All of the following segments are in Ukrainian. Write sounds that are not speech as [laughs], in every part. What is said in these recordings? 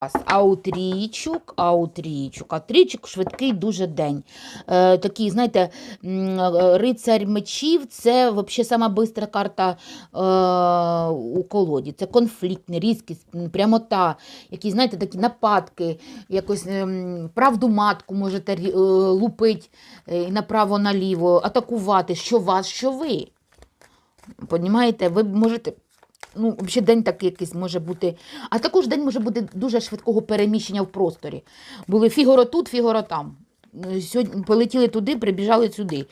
А у трійчук, а у трійчук, а трійчук швидкий дуже день. Е, такий, знаєте, е, рицарь мечів це взагалі сама бистра карта е, у колоді. Це конфліктний, різкість, прямота, якісь, знаєте, такі нападки, якось ем, правду матку можете е, лупить е, направо-наліво, атакувати, що вас, що ви. Понімаєте, ви можете. Ну, взагалі день такий якийсь може бути. А також день може бути дуже швидкого переміщення в просторі. Були фігуро тут, фігуро там. Сьогодні полетіли туди, прибіжали сюди.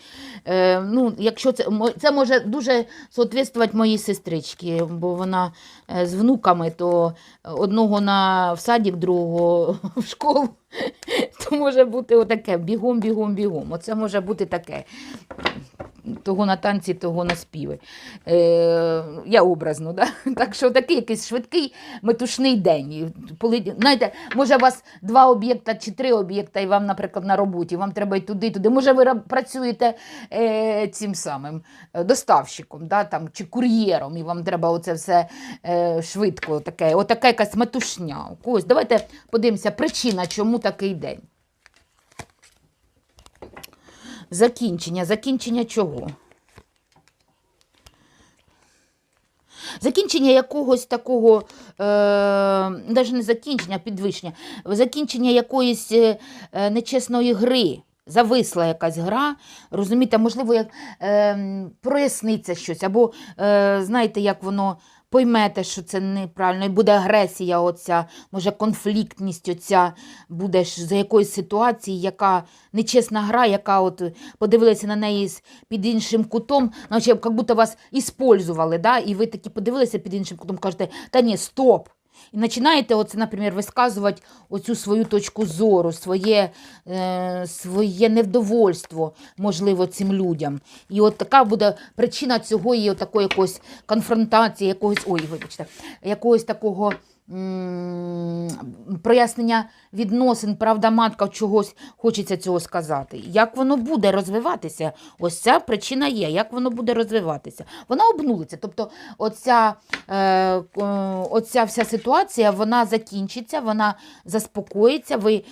Е, ну, якщо це, це може дуже соответствувати моїй сестричці, бо вона е, з внуками, то одного на в садик, другого [laughs] в школу. То може бути отаке бігом, бігом, бігом. Оце може бути таке. Того на танці, того на співи. Е, я образно, да? [laughs] так що такий якийсь швидкий метушний день. Знаєте, може у вас два об'єкта чи три об'єкта, і вам, наприклад, на роботі, вам треба й туди, і туди. Може, ви працюєте е, цим самим е, доставщиком да, там, чи кур'єром, і вам треба оце все е, швидко, таке, отака якась метушня. Когось. Давайте подивимося, причина, чому такий день. Закінчення. Закінчення чого? Закінчення якогось такого, е, навіть не закінчення, а підвищення, закінчення якоїсь е, е, нечесної гри. Зависла якась гра, розумієте, можливо, як е, проясниться щось, або е, знаєте, як воно поймете, що це неправильно, і буде агресія, оця, може, конфліктність оця буде за якоїсь ситуації, яка нечесна гра, яка от подивилися на неї під іншим кутом, наче як будто вас іспользували, да? і ви такі подивилися під іншим кутом, кажете, та ні, стоп. І починаєте, оце, наприклад, висказувати оцю свою точку зору, своє, е, своє невдовольство, можливо, цим людям. І от така буде причина цього і такої якоїсь конфронтації, якогось, ой, вибачте, якогось такого прояснення відносин, правда, матка чогось хочеться цього сказати. Як воно буде розвиватися? Ось ця причина є. Як воно буде розвиватися? Вона обнулиться. Тобто, оця, е, е, оця вся ситуація вона закінчиться, вона заспокоїться, ви е,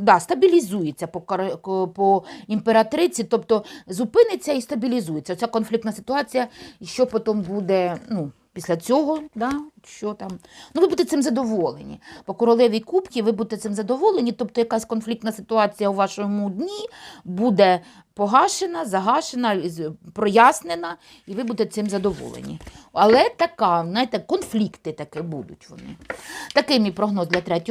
да, стабілізується по, по імператриці, тобто зупиниться і стабілізується. Оця конфліктна ситуація, що потім буде. ну, Після цього, да, що там. Ну, ви будете цим задоволені. По королеві кубки ви будете цим задоволені, тобто якась конфліктна ситуація у вашому дні буде погашена, загашена, прояснена, і ви будете цим задоволені. Але така, знаєте, конфлікти такі будуть вони. Такий мій прогноз для третього.